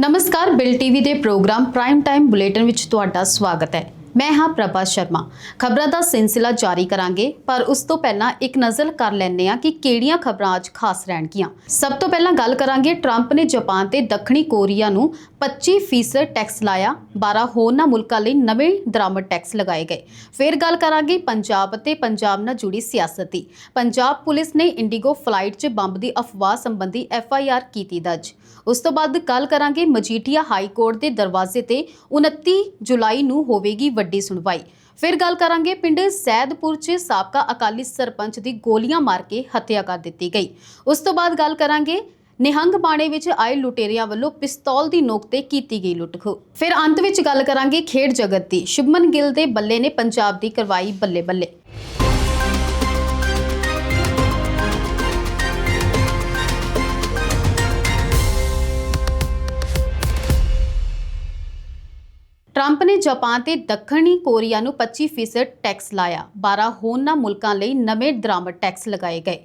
ਨਮਸਕਾਰ, ਬਿਲ ਟੀਵੀ ਦੇ ਪ੍ਰੋਗਰਾਮ ਪ੍ਰਾਈਮ ਟਾਈਮ ਬੁਲੇਟਿਨ ਵਿੱਚ ਤੁਹਾਡਾ ਸਵਾਗਤ ਹੈ। ਮੈਂ ਹਾਂ ਪ੍ਰਭਾ ਸ਼ਰਮਾ। ਖਬਰਾਂ ਦਾ ਸਿਲਸਿਲਾ ਜਾਰੀ ਕਰਾਂਗੇ, ਪਰ ਉਸ ਤੋਂ ਪਹਿਲਾਂ ਇੱਕ ਨਜ਼ਰ ਕਰ ਲੈਂਦੇ ਹਾਂ ਕਿ ਕਿਹੜੀਆਂ ਖਬਰਾਂ ਅੱਜ ਖਾਸ ਰਹਿਣਗੀਆਂ। ਸਭ ਤੋਂ ਪਹਿਲਾਂ ਗੱਲ ਕਰਾਂਗੇ ਟਰੰਪ ਨੇ ਜਾਪਾਨ ਤੇ ਦੱਖਣੀ ਕੋਰੀਆ ਨੂੰ 25% ਟੈਕਸ ਲਾਇਆ। 12 ਹੋਰਨਾਂ ਮੁਲਕਾਂ ਲਈ ਨਵੇਂ ਦਰਾਮਦ ਟੈਕਸ ਲਗਾਏ ਗਏ। ਫਿਰ ਗੱਲ ਕਰਾਂਗੇ ਪੰਜਾਬ ਅਤੇ ਪੰਜਾਬ ਨਾਲ ਜੁੜੀ ਸਿਆਸਤ ਦੀ। ਪੰਜਾਬ ਪੁਲਿਸ ਨੇ ਇੰਡੀਗੋ ਫਲਾਈਟ 'ਚ ਬੰਬ ਦੀ ਅਫਵਾਹ ਸੰਬੰਧੀ ਐਫ ਆਈ ਆਰ ਕੀਤੀ ਦਰਜ। ਉਸ ਤੋਂ ਬਾਅਦ ਗੱਲ ਕਰਾਂਗੇ ਮਜੀਠੀਆ ਹਾਈ ਕੋਰਟ ਦੇ ਦਰਵਾਜ਼ੇ ਤੇ। 29 ਜੁਲਾਈ ਨੂੰ ਹੋਵੇਗੀ ਵੱਡੀ ਸੁਣਵਾਈ। ਫਿਰ ਗੱਲ ਕਰਾਂਗੇ ਪਿੰਡ ਸੈਦਪੁਰ 'ਚ ਸਾਬਕਾ ਅਕਾਲੀ ਸਰਪੰਚ ਦੀ ਗੋਲੀਆਂ ਮਾਰ ਕੇ ਹੱਤਿਆ ਕਰ ਦਿੱਤੀ ਗਈ। ਉਸ ਤੋਂ ਬਾਅਦ ਗੱਲ ਕਰਾਂਗੇ ਨਿਹੰਗ ਬਾਣੇ ਵਿੱਚ ਆਏ ਲੁਟੇਰਿਆਂ ਵੱਲੋਂ ਪਿਸਤੌਲ ਦੀ ਨੋਕ ਤੇ ਕੀਤੀ ਗਈ ਲੁੱਟਖੋ। ਫਿਰ ਅੰਤ ਵਿੱਚ ਗੱਲ ਕਰਾਂਗੇ ਖੇਡ ਜਗਤ ਦੀ। ਸ਼ੁਭਮਨ ਗਿੱਲ ਦੇ ਬੱਲੇ ਨੇ ਪੰਜਾਬ ਦੀ ਕਰਵਾਈ ਬੱਲੇ ਬੱਲੇ ਟਰੰਪ ਨੇ ਜਾਪਾਨ ਤੇ ਦੱਖਣੀ ਕੋਰੀਆ ਨੂੰ 25% ਟੈਕਸ ਲਾਇਆ। 12 ਹੋਰਨਾਂ ਮੁਲਕਾਂ ਲਈ ਨਵੇਂ ਦਰਾਮਦ ਟੈਕਸ ਲਗਾਏ ਗਏ।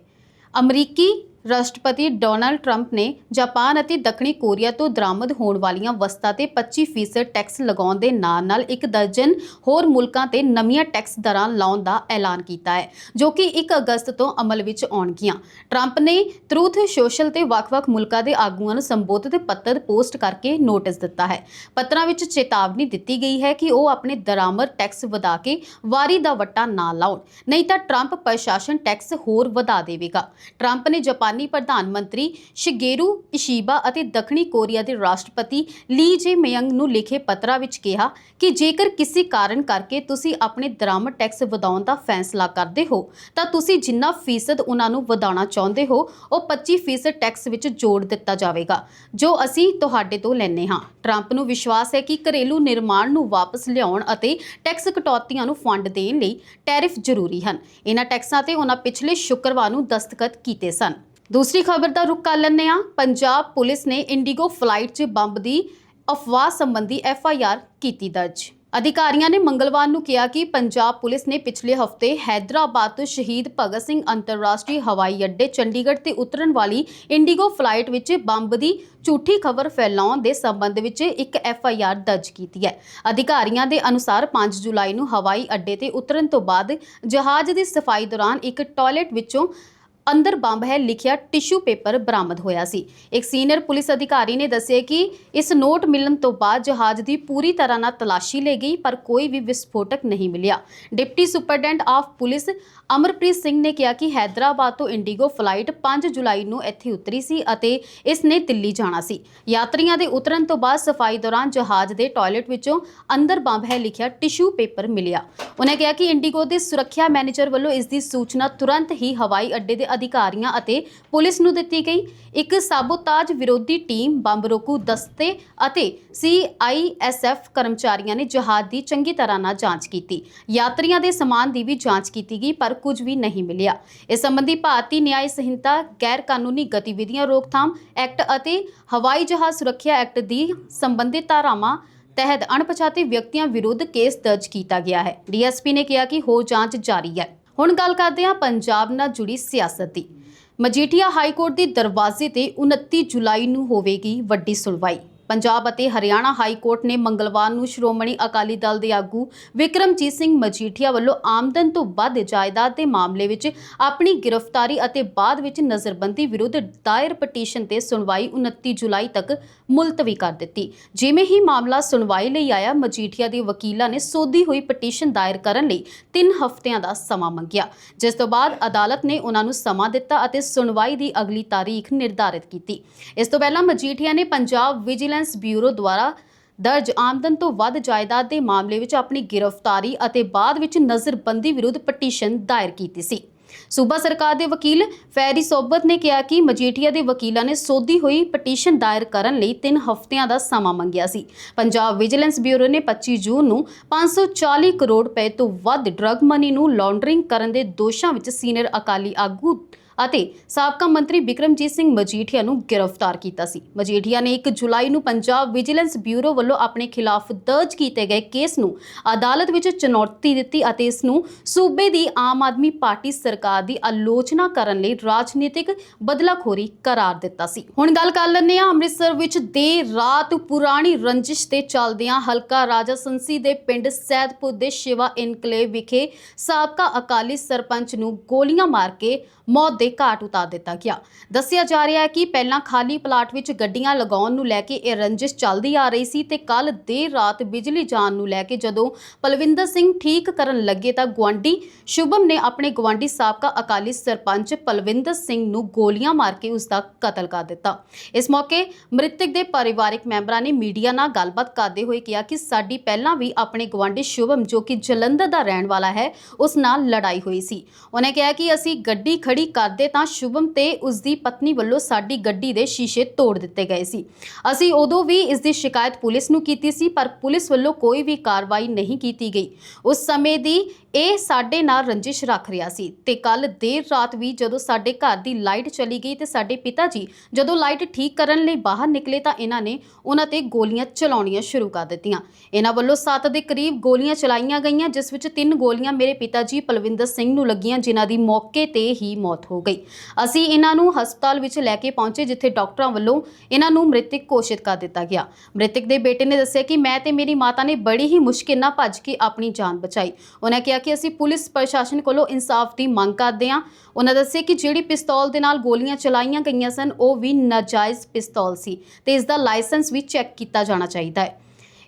ਅਮਰੀਕੀ ਰਾਸ਼ਟਰਪਤੀ ਡੋਨਾਲਡ ਟਰੰਪ ਨੇ ਜਾਪਾਨ ਅਤੇ ਦੱਖਣੀ ਕੋਰੀਆ ਤੋਂ ਦਰਾਮਦ ਹੋਣ ਵਾਲੀਆਂ ਵਸਤਾਂ ਤੇ 25% ਟੈਕਸ ਲਗਾਉਣ ਦੇ ਨਾਲ-ਨਾਲ ਇੱਕ ਦਰਜਨ ਹੋਰ ਮੁਲਕਾਂ ਤੇ ਨਵੀਆਂ ਟੈਕਸ ਦਰਾਂ ਲਾਉਣ ਦਾ ਐਲਾਨ ਕੀਤਾ ਹੈ, ਜੋ ਕਿ 1 ਅਗਸਤ ਤੋਂ ਅਮਲ ਵਿੱਚ ਆਉਣਗੀਆਂ। ਟਰੰਪ ਨੇ ਟਰੂਥ ਸੋਸ਼ਲ ਤੇ ਵੱਖ-ਵੱਖ ਮੁਲਕਾਂ ਦੇ ਆਗੂਆਂ ਨੂੰ ਸੰਬੋਧਿਤ ਪੱਤਰ ਪੋਸਟ ਕਰਕੇ ਨੋਟਿਸ ਦਿੱਤਾ ਹੈ। ਪੱਤਰਾਂ ਵਿੱਚ ਚੇਤਾਵਨੀ ਦਿੱਤੀ ਗਈ ਹੈ ਕਿ ਉਹ ਆਪਣੇ ਦਰਾਮਦ ਟੈਕਸ ਵਧਾ ਕੇ ਵਾਰੀ ਦਾ ਵੱਟਾ ਨਾ ਲਾਉਣ, ਨਹੀਂ ਤਾਂ ਟਰੰਪ ਪ੍ਰਸ਼ਾਸਨ ਟੈਕਸ ਹੋਰ ਵਧਾ ਦੇਵੇਗਾ। ਟਰੰਪ ਨੇ ਜਾਪਾਨੀ ਪ੍ਰਧਾਨ ਮੰਤਰੀ ਸ਼ਿਗੇਰੂ, ਇਸ਼ੀਬਾ ਅਤੇ ਦੱਖਣੀ ਕੋਰੀਆ ਦੇ ਰਾਸ਼ਟਰਪਤੀ ਲੀ ਜੇ ਮਿਯੰਗ ਨੂੰ ਲਿਖੇ ਪੱਤਰਾਂ ਵਿੱਚ ਕਿਹਾ ਕਿ ਜੇਕਰ ਕਿਸੇ ਕਾਰਨ ਕਰਕੇ ਤੁਸੀਂ ਆਪਣੇ ਦਰਾਮਦ ਟੈਕਸ ਵਧਾਉਣ ਦਾ ਫੈਸਲਾ ਕਰਦੇ ਹੋ, ਤਾਂ ਤੁਸੀਂ ਜਿੰਨਾ ਫੀਸਦ ਉਹਨਾਂ ਨੂੰ ਵਧਾਉਣਾ ਚਾਹੁੰਦੇ ਹੋ, ਉਹ 25% ਟੈਕਸ ਵਿੱਚ ਜੋੜ ਦਿੱਤਾ ਜਾਵੇਗਾ, ਜੋ ਅਸੀਂ ਤੁਹਾਡੇ ਤੋਂ ਲੈਨੇ ਹਾਂ। ਟਰੰਪ ਨੂੰ ਵਿਸ਼ਵਾਸ ਹੈ ਕਿ ਘਰੇਲੂ ਨਿਰਮਾਣ ਨੂੰ ਵਾਪਸ ਲਿਆਉਣ ਅਤੇ ਟੈਕਸ ਕਟੌਤੀਆਂ ਨੂੰ ਫੰਡ ਦੇਣ ਲਈ ਟੈਰਿਫ ਜ਼ਰੂਰੀ ਹਨ। ਇਹਨਾਂ ਟੈਕਸਾਂ ਤੇ ਉਹਨਾਂ ਪਿਛਲੇ ਸ਼ੁੱਕਰਵਾਰ ਨੂੰ ਦਸਤਖਤ ਕੀਤੇ ਸਨ। ਦੂਸਰੀ ਖਬਰ ਦਾ ਰੁਖ ਕਰ ਲੈਂਦੇ ਹਾਂ। ਪੰਜਾਬ ਪੁਲਿਸ ਨੇ ਇੰਡੀਗੋ ਫਲਾਈਟ 'ਚ ਬੰਬ ਦੀ ਅਫਵਾਹ ਸੰਬੰਧੀ ਐਫ ਆਈ ਆਰ ਕੀਤੀ ਦਰਜ। ਅਧਿਕਾਰੀਆਂ ਨੇ ਮੰਗਲਵਾਰ ਨੂੰ ਕਿਹਾ ਕਿ ਪੰਜਾਬ ਪੁਲਿਸ ਨੇ ਪਿਛਲੇ ਹਫ਼ਤੇ ਹੈਦਰਾਬਾਦ ਤੋਂ ਸ਼ਹੀਦ ਭਗਤ ਸਿੰਘ ਅੰਤਰਰਾਸ਼ਟਰੀ ਹਵਾਈ ਅੱਡੇ, ਚੰਡੀਗੜ੍ਹ ਤੇ ਉਤਰਨ ਵਾਲੀ ਇੰਡੀਗੋ ਫਲਾਈਟ ਵਿੱਚ ਬੰਬ ਦੀ ਝੂਠੀ ਖਬਰ ਫੈਲਾਉਣ ਦੇ ਸੰਬੰਧ ਵਿੱਚ ਇੱਕ ਐਫ ਆਈ ਆਰ ਦਰਜ ਕੀਤੀ ਹੈ। ਅਧਿਕਾਰੀਆਂ ਦੇ ਅਨੁਸਾਰ 5 ਜੁਲਾਈ ਨੂੰ ਹਵਾਈ ਅੱਡੇ ਤੇ ਉਤਰਨ ਤੋਂ ਬਾਅਦ ਜਹਾਜ਼ ਦੀ ਸਫ਼ਾਈ ਦੌਰਾਨ ਇੱਕ ਟਾਇਲਟ ਵਿੱਚੋਂ ਅੰਦਰ ਬੰਬ ਹੈ, ਲਿਖਿਆ ਟਿਸ਼ੂ ਪੇਪਰ ਬਰਾਮਦ ਹੋਇਆ ਸੀ। ਇੱਕ ਸੀਨੀਅਰ ਪੁਲਿਸ ਅਧਿਕਾਰੀ ਨੇ ਦੱਸਿਆ ਕਿ ਇਸ ਨੋਟ ਮਿਲਣ ਤੋਂ ਬਾਅਦ ਜਹਾਜ਼ ਦੀ ਪੂਰੀ ਤਰ੍ਹਾਂ ਨਾਲ ਤਲਾਸ਼ੀ ਲਈ ਗਈ, ਪਰ ਕੋਈ ਵੀ ਵਿਸਫੋਟਕ ਨਹੀਂ ਮਿਲਿਆ। Deputy superintendent of police Amarpreet Singh ਨੇ ਕਿਹਾ ਕਿ ਹੈਦਰਾਬਾਦ ਤੋਂ ਇੰਡੀਗੋ ਫਲਾਈਟ 5 ਜੁਲਾਈ ਨੂੰ ਇੱਥੇ ਉਤਰੀ ਸੀ ਅਤੇ ਇਸ ਨੇ ਦਿੱਲੀ ਜਾਣਾ ਸੀ। ਯਾਤਰੀਆਂ ਦੇ ਉਤਰਨ ਤੋਂ ਬਾਅਦ ਸਫ਼ਾਈ ਦੌਰਾਨ ਜਹਾਜ਼ ਦੇ ਟਾਇਲਟ ਵਿੱਚੋਂ ਅੰਦਰ ਬੰਬ ਹੈ ਲਿਖਿਆ ਟਿਸ਼ੂ ਪੇਪਰ ਮਿਲਿਆ। ਉਹਨੇ ਕਿਹਾ ਕਿ ਇੰਡੀਗੋ ਦੇ ਸੁਰੱਖਿਆ ਮੈਨੇਜਰ ਵੱਲੋਂ ਇਸ ਦੀ ਸੂਚਨਾ ਤੁਰੰਤ ਹੀ ਹਵਾਈ ਅੱਡੇ ਦੇ ਅਧਿਕਾਰੀਆਂ ਅਤੇ ਪੁਲਿਸ ਨੂੰ ਦਿੱਤੀ ਗਈ। ਇੱਕ ਸਾਬੋਤਾਜ ਵਿਰੋਧੀ ਟੀਮ ਬੰਬ ਰੋਕੂ ਦਸਤੇ ਅਤੇ ਸੀਆਈਐਸਐਫ ਕਰਮਚਾਰੀਆਂ ਨੇ ਜਹਾਜ਼ ਦੀ ਚੰਗੀ ਤਰ੍ਹਾਂ ਨਾਲ ਜਾਂਚ ਕੀਤੀ। ਯਾਤਰੀਆਂ ਦੇ ਸਮਾਨ ਦੀ ਵੀ ਜਾਂਚ ਕੀਤੀ ਗਈ, ਪਰ ਕੁਝ ਵੀ ਨਹੀਂ ਮਿਲਿਆ। ਇਸ ਸੰਬੰਧੀ ਭਾਰਤੀ ਨਿਆਂ ਸੰਹਿਤਾ ਗੈਰ ਕਾਨੂੰਨੀ ਗਤੀਵਿਧੀਆਂ, ਰੋਕਥਾਮ ਐਕਟ ਅਤੇ ਹਵਾਈ ਜਹਾਜ਼ ਸੁਰੱਖਿਆ ਐਕਟ ਦੀ ਸੰਬੰਧਿਤ ਧਾਰਾਵਾਂ ਤਹਿਤ ਅਣਪਛਾਤੇ ਵਿਅਕਤੀਆਂ ਵਿਰੁੱਧ ਕੇਸ ਦਰਜ ਕੀਤਾ ਗਿਆ ਹੈ। ਡੀਐਸਪੀ ਨੇ ਕਿਹਾ ਕਿ ਹੋਰ ਜਾਂਚ ਜਾਰੀ ਹੈ। ਹੁਣ ਗੱਲ ਕਰਦੇ ਹਾਂ ਪੰਜਾਬ ਨਾਲ ਜੁੜੀ ਸਿਆਸਤ ਦੀ। ਮਜੀਠੀਆ ਹਾਈ ਕੋਰਟ ਦੇ ਦਰਵਾਜ਼ੇ ਤੇ 29 ਜੁਲਾਈ ਨੂੰ ਹੋਵੇਗੀ ਵੱਡੀ ਸੁਣਵਾਈ। ਪੰਜਾਬ ਅਤੇ ਹਰਿਆਣਾ ਹਾਈ ਕੋਰਟ ਨੇ ਮੰਗਲਵਾਰ ਨੂੰ ਸ਼੍ਰੋਮਣੀ ਅਕਾਲੀ ਦਲ ਦੇ ਆਗੂ ਵਿਕਰਮਜੀਤ ਸਿੰਘ ਮਜੀਠੀਆ ਵੱਲੋਂ ਆਮਦਨ ਤੋਂ ਵੱਧ ਜਾਇਦਾਦ ਦੇ ਮਾਮਲੇ ਵਿੱਚ ਆਪਣੀ ਗ੍ਰਿਫਤਾਰੀ ਅਤੇ ਬਾਅਦ ਵਿੱਚ ਨਜ਼ਰਬੰਦੀ ਵਿਰੁੱਧ ਦਾਇਰ ਪਟੀਸ਼ਨ ਤੇ ਸੁਣਵਾਈ 29 ਜੁਲਾਈ ਤੱਕ ਮੁਲਤਵੀ ਕਰ ਦਿੱਤੀ। ਜਿਵੇਂ ਹੀ ਮਾਮਲਾ ਸੁਣਵਾਈ ਲਈ ਆਇਆ, ਮਜੀਠੀਆ ਦੇ ਵਕੀਲਾਂ ਨੇ ਸੋਧੀ ਹੋਈ ਪਟੀਸ਼ਨ ਦਾਇਰ ਕਰਨ ਲਈ 3 ਹਫ਼ਤਿਆਂ ਦਾ ਸਮਾਂ ਮੰਗਿਆ। ਜਿਸ ਤੋਂ ਬਾਅਦ ਅਦਾਲਤ ਨੇ ਉਹਨਾਂ ਨੂੰ ਸਮਾਂ ਦਿੱਤਾ ਅਤੇ ਸੁਣਵਾਈ ਦੀ ਅਗਲੀ ਤਾਰੀਖ ਨਿਰਧਾਰਿਤ ਕੀਤੀ। ਇਸ ਤੋਂ ਪਹਿਲਾਂ ਮਜੀਠੀਆ ਨੇ ਪੰਜਾਬ ਵਿਜੀਲੈਂਸ ਬਿਊਰੋ ਦੁਆਰਾ ਦਰਜ ਆਮਦਨ ਤੋਂ ਵੱਧ ਜਾਇਦਾਦ ਦੇ ਮਾਮਲੇ ਵਿੱਚ ਆਪਣੀ ਗ੍ਰਿਫਤਾਰੀ ਅਤੇ ਬਾਅਦ ਵਿੱਚ ਨਜ਼ਰਬੰਦੀ ਵਿਰੁੱਧ ਪਟੀਸ਼ਨ ਦਾਇਰ ਕੀਤੀ ਸੀ। ਸੂਬਾ ਸਰਕਾਰ ਦੇ ਵਕੀਲ ਫੈਰੀ ਸੋਬਤ ਨੇ ਕਿਹਾ ਕਿ ਮਜੀਠੀਆ ਦੇ ਵਕੀਲਾਂ ਨੇ ਸੋਧੀ ਹੋਈ ਪਟੀਸ਼ਨ ਦਾਇਰ ਕਰਨ ਲਈ 3 ਹਫ਼ਤਿਆਂ ਦਾ ਸਮਾਂ ਮੰਗਿਆ ਸੀ। ਪੰਜਾਬ ਵਿਜੀਲੈਂਸ ਬਿਊਰੋ ਨੇ 25 ਜੂਨ ਨੂੰ 540 ਕਰੋੜ ਰੁਪਏ ਤੋਂ ਵੱਧ ਡਰੱਗ ਮਨੀ ਨੂੰ ਲਾਂਡਰਿੰਗ ਕਰਨ ਦੇ ਦੋਸ਼ਾਂ ਵਿੱਚ ਸੀਨੀਅਰ ਅਕਾਲੀ ਆਗੂ ਅਤੇ ਸਾਬਕਾ ਮੰਤਰੀ ਬਿਕਰਮਜੀਤ ਸਿੰਘ ਮਜੀਠੀਆ ਨੂੰ ਗ੍ਰਿਫਤਾਰ ਕੀਤਾ ਸੀ। ਮਜੀਠੀਆ ਨੇ 1 ਜੁਲਾਈ ਨੂੰ ਪੰਜਾਬ ਵਿਜੀਲੈਂਸ ਬਿਊਰੋ ਵੱਲੋਂ ਆਪਣੇ ਖਿਲਾਫ ਦਰਜ ਕੀਤੇ ਗਏ ਕੇਸ ਨੂੰ ਅਦਾਲਤ ਵਿੱਚ ਚੁਣੌਤੀ ਦਿੱਤੀ ਅਤੇ ਇਸ ਨੂੰ ਸੂਬੇ ਦੀ ਆਮ ਆਦਮੀ ਪਾਰਟੀ ਸਰਕਾਰ ਦੀ ਆਲੋਚਨਾ ਕਰਨ ਲਈ ਰਾਜਨੀਤਿਕ ਬਦਲਾਖੋਰੀ ਕਰਾਰ ਦਿੱਤਾ ਸੀ। ਹੁਣ ਗੱਲ ਕਰ ਲੈਂਦੇ ਹਾਂ ਅੰਮ੍ਰਿਤਸਰ ਵਿੱਚ ਦੇਰ ਰਾਤ ਪੁਰਾਣੀ ਰੰਜਿਸ਼ ਤੇ ਚੱਲਦਿਆਂ ਹਲਕਾ ਰਾਜਾ ਸੰਸੀ ਦੇ ਪਿੰਡ ਸੈਦਪੁਰ ਦੇ ਸ਼ਿਵਾ ਇਨਕਲੇਵ ਵਿਖੇ ਸਾਬਕਾ ਅਕਾਲੀ ਸਰਪੰਚ ਨੂੰ ਗੋਲੀਆਂ ਮਾਰ ਕੇ ਮੌਤ ਦੇ ਘਾਟ ਉਤਾਰ ਦਿੱਤਾ ਗਿਆ। ਦੱਸਿਆ ਜਾ ਰਿਹਾ ਹੈ ਕਿ ਪਹਿਲਾਂ ਖਾਲੀ ਪਲਾਟ ਵਿੱਚ ਗੱਡੀਆਂ ਲਗਾਉਣ ਨੂੰ ਲੈ ਕੇ ਇਹ ਰੰਜਿਸ਼ ਚੱਲਦੀ ਆ ਰਹੀ ਸੀ ਤੇ ਕੱਲ ਦੇਰ ਰਾਤ ਬਿਜਲੀ ਜਾਣ ਨੂੰ ਲੈ ਕੇ ਜਦੋਂ ਪਲਵਿੰਦਰ ਸਿੰਘ ਠੀਕ ਕਰਨ ਲੱਗੇ ਤਾਂ ਗਵਾਂਡੀ ਸ਼ੁਭਮ ਨੇ ਆਪਣੇ ਗਵਾਂਡੀ ਸਾਬਕਾ ਅਕਾਲੀ ਸਰਪੰਚ ਪਲਵਿੰਦਰ ਸਿੰਘ ਨੂੰ ਗੋਲੀਆਂ ਮਾਰ ਕੇ ਉਸ ਦਾ ਕਤਲ ਕਰ ਦਿੱਤਾ। ਇਸ ਮੌਕੇ ਮ੍ਰਿਤਕ ਦੇ ਪਰਿਵਾਰਕ ਮੈਂਬਰਾਂ ਨੇ ਮੀਡੀਆ ਨਾਲ ਗੱਲਬਾਤ ਕਰਦੇ ਹੋਏ ਕਿਹਾ ਕਿ ਸਾਡੀ ਪਹਿਲਾਂ ਵੀ ਆਪਣੇ ਗਵਾਂਡੀ ਸ਼ੁਭਮ, ਜੋ ਕਿ ਜਲੰਧਰ ਦਾ ਰਹਿਣ ਵਾਲਾ ਹੈ, ਉਸ ਨਾਲ ਲੜਾਈ ਹੋਈ ਸੀ। ਉਹਨੇ ਕਿਹਾ ਕਿ ਅਸੀਂ ਗੱਡੀ ਖੜੀ ਕਰ ਕਰਦੇ ਤਾਂ ਸ਼ੁਭਮ ਤੇ ਉਸ ਦੀ ਪਤਨੀ ਵੱਲੋਂ ਸਾਡੀ ਗੱਡੀ ਦੇ ਸ਼ੀਸ਼ੇ ਤੋੜ ਦਿੱਤੇ ਗਏ ਸੀ। ਅਸੀਂ ਉਦੋਂ ਵੀ ਇਸ ਦੀ ਸ਼ਿਕਾਇਤ ਪੁਲਿਸ ਨੂੰ ਕੀਤੀ ਸੀ, ਪਰ ਪੁਲਿਸ ਵੱਲੋਂ ਕੋਈ ਵੀ ਕਾਰਵਾਈ ਨਹੀਂ ਕੀਤੀ ਗਈ। ਉਸ ਸਮੇਂ ਦੀ ਇਹ ਸਾਡੇ ਨਾਲ ਰੰਜਿਸ਼ ਰੱਖ ਰਿਹਾ ਸੀ ਤੇ ਕੱਲ ਦੇਰ ਰਾਤ ਵੀ ਜਦੋਂ ਸਾਡੇ ਘਰ ਦੀ ਲਾਈਟ ਚਲੀ ਗਈ ਤੇ ਸਾਡੇ ਪਿਤਾ ਜੀ ਜਦੋਂ ਲਾਈਟ ਠੀਕ ਕਰਨ ਲਈ ਬਾਹਰ ਨਿਕਲੇ ਤਾਂ ਇਹਨਾਂ ਨੇ ਉਹਨਾਂ ਤੇ ਗੋਲੀਆਂ ਚਲਾਉਣੀਆਂ ਸ਼ੁਰੂ ਕਰ ਦਿੱਤੀਆਂ। ਇਹਨਾਂ ਵੱਲੋਂ 7 ਦੇ ਕਰੀਬ ਗੋਲੀਆਂ ਚਲਾਈਆਂ ਗਈਆਂ, ਜਿਸ ਵਿੱਚ ਤਿੰਨ ਗੋਲੀਆਂ ਮੇਰੇ ਪਿਤਾ ਜੀ ਪਲਵਿੰਦਰ ਸਿੰਘ ਨੂੰ ਲੱਗੀਆਂ, ਜਿਨ੍ਹਾਂ ਦੀ ਮੌਕੇ ਤੇ ਹੀ ਮੌਤ ਹੋ ਗਈ। ਅਸੀਂ ਇਹਨਾਂ ਨੂੰ ਹਸਪਤਾਲ ਵਿੱਚ ਲੈ ਕੇ ਪਹੁੰਚੇ, ਜਿੱਥੇ ਡਾਕਟਰਾਂ ਵੱਲੋਂ ਇਹਨਾਂ ਨੂੰ ਮ੍ਰਿਤਕ ਘੋਸ਼ਿਤ ਕਰ ਦਿੱਤਾ ਗਿਆ। ਮ੍ਰਿਤਕ ਦੇ ਬੇਟੇ ਨੇ ਦੱਸਿਆ ਕਿ ਮੈਂ ਤੇ ਮੇਰੀ ਮਾਤਾ ਨੇ ਬੜੀ ਹੀ ਮੁਸ਼ਕਿਲ ਨਾਲ ਭੱਜ ਕੇ ਆਪਣੀ ਜਾਨ ਬਚਾਈ। ਉਹਨਾਂ ਕਿਹਾ ਕਿ ਅਸੀਂ ਪੁਲਿਸ ਪ੍ਰਸ਼ਾਸਨ ਕੋਲੋਂ ਇਨਸਾਫ ਦੀ ਮੰਗ ਕਰਦੇ ਹਾਂ। ਉਹਨਾਂ ਦੱਸਿਆ ਕਿ ਜਿਹੜੀ ਪਿਸਤੌਲ ਦੇ ਨਾਲ ਗੋਲੀਆਂ ਚਲਾਈਆਂ ਗਈਆਂ ਸਨ, ਉਹ ਵੀ ਨਾਜਾਇਜ਼ ਪਿਸਤੌਲ ਸੀ ਤੇ ਇਸ ਦਾ ਲਾਇਸੈਂਸ ਵੀ ਚੈੱਕ ਕੀਤਾ ਜਾਣਾ ਚਾਹੀਦਾ ਹੈ।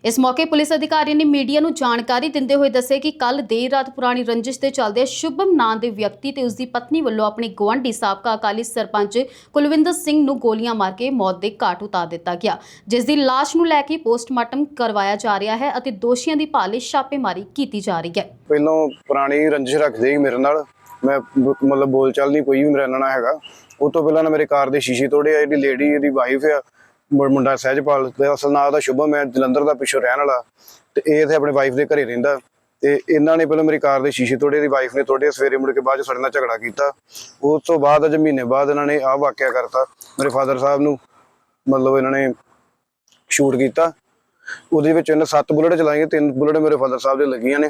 ਇਸ ਮੌਕੇ ਪੁਲਿਸ ਅਧਿਕਾਰੀ ਨੇ ਮੀਡੀਆ ਨੂੰ ਜਾਣਕਾਰੀ ਦਿੰਦੇ ਹੋਏ ਦੱਸਿਆ ਕਿ ਕੱਲ ਦੇਰ ਰਾਤ ਪੁਰਾਣੀ ਰੰਜਿਸ਼ ਤੇ ਚੱਲਦੇ ਸ਼ੁਭਮ ਨਾਂ ਦੇ ਵਿਅਕਤੀ ਤੇ ਉਸ ਦੀ ਪਤਨੀ ਵੱਲੋਂ ਆਪਣੀ ਗੁਆਂਢੀ ਸਾਬਕਾ ਅਕਾਲੀ ਸਰਪੰਚ ਕੁਲਵਿੰਦਰ ਸਿੰਘ ਨੂੰ ਗੋਲੀਆਂ ਮਾਰ ਕੇ ਮੌਤ ਦੇ ਘਾਟ ਉਤਾਰ ਦਿੱਤਾ ਗਿਆ, ਜਿਸ ਦੀ ਲਾਸ਼ ਨੂੰ ਲੈ ਕੇ ਪੋਸਟਮਾਰਟਮ ਕਰਵਾਇਆ ਜਾ ਰਿਹਾ ਹੈ ਅਤੇ ਦੋਸ਼ੀਆਂ ਦੀ ਭਾਲ ਲਈ ਛਾਪੇਮਾਰੀ ਕੀਤੀ ਜਾ ਰਹੀ ਹੈ। ਪਹਿਲੋਂ ਪੁਰਾਣੀ ਰੰਜਿਸ਼ ਰੱਖਦੇ ਸੀ ਮੇਰੇ ਨਾਲ, ਮੈਂ ਮਤਲਬ ਬੋਲ ਚਾਲ ਨਹੀਂ ਕੋਈ ਵੀ ਮੇਰੇ ਨਾਲ ਹੈਗਾ। ਉਹ ਤੋਂ ਪਹਿਲਾਂ ਨਾ ਮੇਰੇ ਕਾਰ ਦੇ ਸ਼ੀਸ਼ੇ ਤੋੜੇ ਆ ਜਿਹੜੀ ਲੇਡੀ ਇਹਦੀ ਵਾਈਫ ਆ ਮੁੰਡਾ ਸਹਿਜਪਾਲ ਤੇ ਅਸਲ ਨਾਂ ਦਾ ਸ਼ੁਭਮ ਹੈ, ਜਲੰਧਰ ਦਾ ਪਿੱਛੋਂ ਰਹਿਣ ਵਾਲਾ। ਤੇ ਇਹ ਇੱਥੇ ਆਪਣੇ ਵਾਈਫ ਦੇ ਘਰੇ ਰਹਿੰਦਾ। ਤੇ ਇਹਨਾਂ ਨੇ ਪਹਿਲਾਂ ਮੇਰੀ ਕਾਰ ਦੇ ਸ਼ੀਸ਼ੇ ਤੋੜੇ ਦੀ ਵਾਈਫ ਨੇ ਤੋੜੇ ਸਵੇਰੇ ਮੁੜ ਕੇ ਬਾਅਦ ਸਾਡੇ ਨਾਲ ਝਗੜਾ ਕੀਤਾ। ਉਸ ਤੋਂ ਬਾਅਦ ਅਜ ਮਹੀਨੇ ਬਾਅਦ ਇਹਨਾਂ ਨੇ ਆਹ ਵਾਕਿਆ ਕਰਤਾ। ਮੇਰੇ ਫਾਦਰ ਸਾਹਿਬ ਨੂੰ ਮਤਲਬ ਇਹਨਾਂ ਨੇ ਸ਼ੂਟ ਕੀਤਾ। ਉਹਦੇ ਵਿੱਚ ਇਹਨੇ ਸੱਤ ਬੁਲਟ ਚਲਾਈਆਂ, ਤਿੰਨ ਬੁਲਟ ਮੇਰੇ ਫਾਦਰ ਸਾਹਿਬ ਦੇ ਲੱਗੀਆਂ ਨੇ।